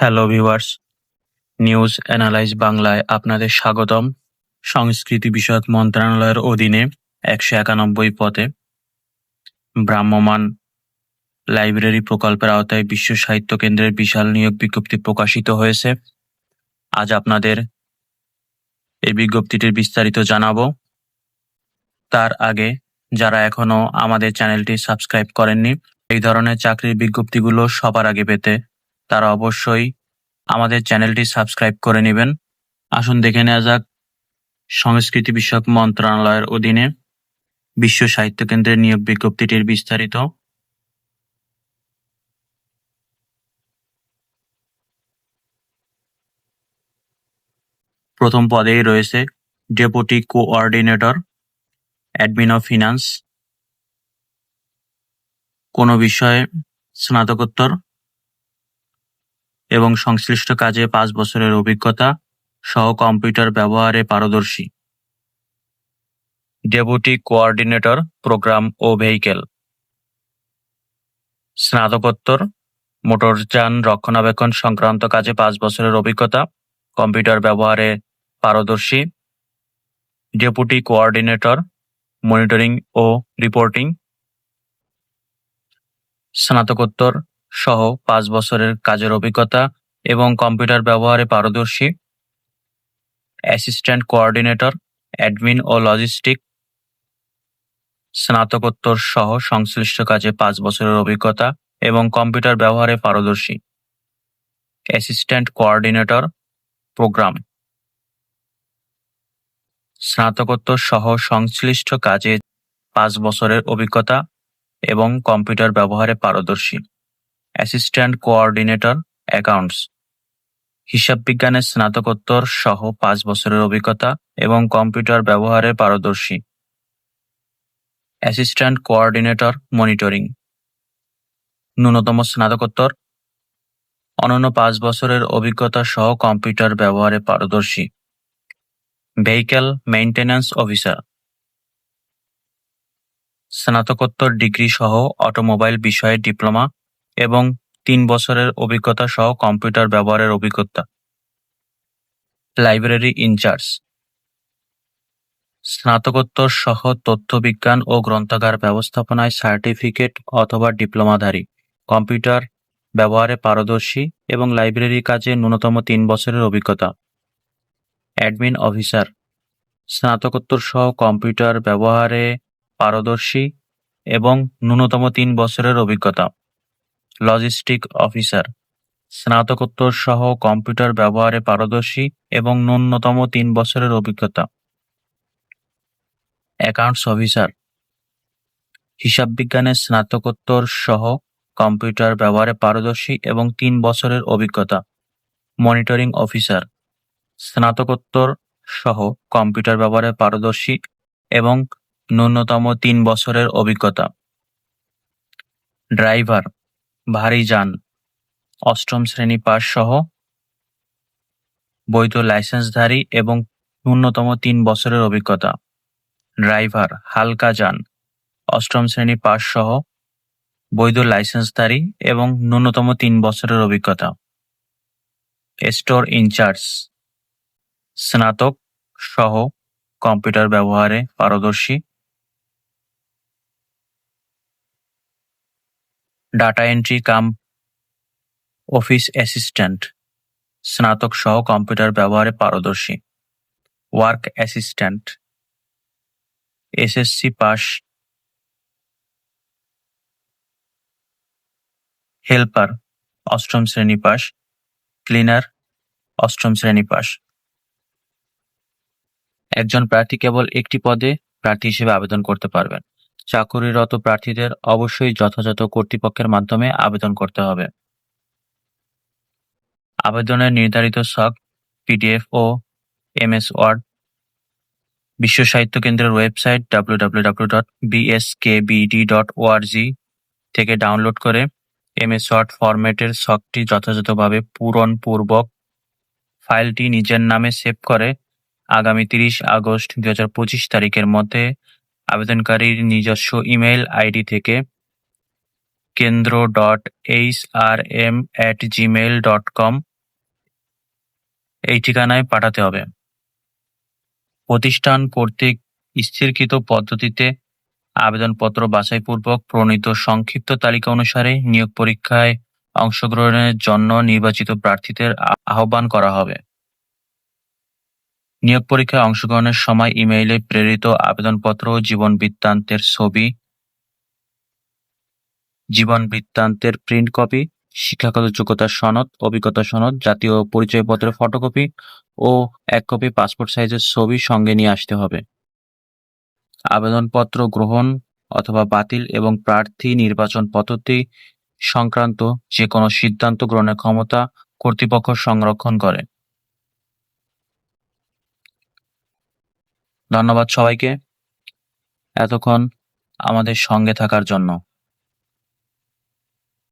Hello viewers news analyse বাংলায় আপনাদের স্বাগতম। সংস্কৃতি বিষয়ক মন্ত্রণালয়ের অধীনে একশো একানব্বই পথে ভ্রাম্যমাণ লাইব্রেরি প্রকল্পের আওতায় বিশ্ব সাহিত্য কেন্দ্রের বিশাল নিয়োগ বিজ্ঞপ্তি প্রকাশিত হয়েছে। আজ আপনাদের এই বিজ্ঞপ্তিটির বিস্তারিত জানাব। তার আগে যারা এখনও আমাদের চ্যানেলটি সাবস্ক্রাইব করেননি, এই ধরনের চাকরির বিজ্ঞপ্তিগুলো সবার আগে পেতে তারা অবশ্যই আমাদের চ্যানেলটি সাবস্ক্রাইব করে নেবেন। আসুন দেখে নেওয়া যাক সংস্কৃতি বিষয়ক মন্ত্রণালয়ের অধীনে বিশ্ব সাহিত্য কেন্দ্রের নিয়োগ বিজ্ঞপ্তিটির বিস্তারিত। প্রথম পদেই রয়েছে deputy coordinator, admin of finance. কোনো বিষয়ে স্নাতকোত্তর এবং সংশ্লিষ্ট কাজে পাঁচ বছরের অভিজ্ঞতা সহ কম্পিউটার ব্যবহারে পারদর্শী। ডেপুটি কোঅর্ডিনেটর প্রোগ্রাম ও ভেহিকেল। স্নাতকোত্তর, মোটরযান রক্ষণাবেক্ষণ সংক্রান্ত কাজে পাঁচ বছরের অভিজ্ঞতা, কম্পিউটার ব্যবহারে পারদর্শী। ডেপুটি কোঅর্ডিনেটর, মনিটরিং ও রিপোর্টিং। স্নাতকোত্তর সহ পাঁচ বছরের কাজের অভিজ্ঞতা এবং কম্পিউটার ব্যবহারে পারদর্শী, অ্যাসিস্ট্যান্ট কোঅর্ডিনেটর, অ্যাডমিন ও লজিস্টিক, স্নাতকোত্তর সহ সংশ্লিষ্ট কাজে পাঁচ বছরের অভিজ্ঞতা এবং কম্পিউটার ব্যবহারে পারদর্শী, অ্যাসিস্ট্যান্ট কোঅর্ডিনেটর, প্রোগ্রাম। স্নাতকোত্তর সহ সংশ্লিষ্ট কাজে পাঁচ বছরের অভিজ্ঞতা এবং কম্পিউটার ব্যবহারে পারদর্শী। অ্যাসিস্ট্যান্ট কোঅর্ডিনেটর অ্যাকাউন্টস হিসাব বিজ্ঞানের স্নাতকোত্তর সহ পাঁচ বছরের অভিজ্ঞতা এবং কম্পিউটার ব্যবহারে পারদর্শী। অ্যাসিস্ট্যান্ট কোঅর্ডিনেটর মনিটরিং ন্যূনতম স্নাতকোত্তর, অনন্য পাঁচ বছরের অভিজ্ঞতা সহ কম্পিউটার ব্যবহারে পারদর্শী। ভেহিক্যাল মেইনটেন্যান্স অফিসার স্নাতকোত্তর ডিগ্রি সহ অটোমোবাইল বিষয়ে ডিপ্লোমা এবং তিন বছরের অভিজ্ঞতা সহ কম্পিউটার ব্যবহারের অভিজ্ঞতা। লাইব্রেরি ইনচার্জ স্নাতকোত্তর সহ তথ্যবিজ্ঞান ও গ্রন্থাগার ব্যবস্থাপনায় সার্টিফিকেট অথবা ডিপ্লোমাধারী কম্পিউটার ব্যবহারে পারদর্শী এবং লাইব্রেরি কাজে ন্যূনতম তিন বছরের অভিজ্ঞতা। অ্যাডমিন অফিসার স্নাতকোত্তর সহ কম্পিউটার ব্যবহারে পারদর্শী এবং ন্যূনতম তিন বছরের অভিজ্ঞতা। লজিস্টিক অফিসার স্নাতকোত্তর সহ কম্পিউটার ব্যবহারে পারদর্শী এবং ন্যূনতম তিন বছরের অভিজ্ঞতা। অ্যাকাউন্টস অফিসার হিসাব বিজ্ঞানের স্নাতকোত্তর সহ কম্পিউটার ব্যবহারে পারদর্শী এবং তিন বছরের অভিজ্ঞতা। মনিটরিং অফিসার স্নাতকোত্তর সহ কম্পিউটার ব্যবহারে পারদর্শী এবং ন্যূনতম তিন বছরের অভিজ্ঞতা। ড্রাইভার ভারী যান। অষ্টম শ্রেণি পাস সহ বৈধ লাইসেন্সধারী এবং ন্যূনতম তিন বছরের অভিজ্ঞতা। ড্রাইভার, হালকা যান। অষ্টম শ্রেণি পাস সহ বৈধ লাইসেন্সধারী এবং ন্যূনতম তিন বছরের অভিজ্ঞতা। স্টোর ইনচার্জ, স্নাতক সহ কম্পিউটার ব্যবহারে পারদর্শী। Data entry cum office assistant স্নাতক সহ কম্পিউটার ব্যবহারে পারদর্শী work assistant SSC pass helper অষ্টম শ্রেণি পাস ক্লিনার অষ্টম শ্রেণি পাস একজন প্রার্থী কেবল একটি পদে প্রার্থী হিসেবে আবেদন করতে পারবেন। চাকুরিরত প্রার্থীদের অবশ্যই যথাযথ কর্তৃপক্ষের মাধ্যমে আবেদন করতে হবে। আবেদনের নির্ধারিত সক পিডিএফ ও এমএস ওয়ার্ড বিশ্ব সাহিত্য কেন্দ্রের ওয়েবসাইট www.bskbd.org থেকে ডাউনলোড করে এমএস ওয়ার্ড ফরম্যাটের সকটি যথাযথভাবে পূরণপূর্বক ফাইলটি নিজের নামে সেভ করে আগামী তিরিশ আগস্ট দু হাজার পঁচিশ তারিখের মধ্যে আবেদনকারীর নিজস্ব ইমেইল আইডি থেকে কেন্দ্র dot H R M at Gmail dot com এই ঠিকানায় পাঠাতে হবে। প্রতিষ্ঠান কর্তৃক স্থিরকৃত পদ্ধতিতে আবেদনপত্র বাছাইপূর্বক প্রণীত সংক্ষিপ্ত তালিকা অনুসারে নিয়োগ পরীক্ষায় অংশগ্রহণের জন্য নির্বাচিত প্রার্থীদের আহ্বান করা হবে। নিয়োগ পরীক্ষায় অংশগ্রহণের সময় ইমেইলে প্রেরিত আবেদনপত্র ও জীবন বৃত্তান্তের ছবি, জীবন বৃত্তান্তের প্রিন্ট কপি, শিক্ষাগত যোগ্যতার সনদ, অভিজ্ঞতা সনদ, জাতীয় পরিচয়পত্রের ফটোকপি ও এক কপি পাসপোর্ট সাইজের ছবি সঙ্গে নিয়ে আসতে হবে। আবেদনপত্র গ্রহণ অথবা বাতিল এবং প্রার্থী নির্বাচন পদ্ধতি সংক্রান্ত যে কোনো সিদ্ধান্ত গ্রহণের ক্ষমতা কর্তৃপক্ষ সংরক্ষণ করে। ধন্যবাদ সবাইকে এতক্ষণ আমাদের সঙ্গে থাকার জন্য।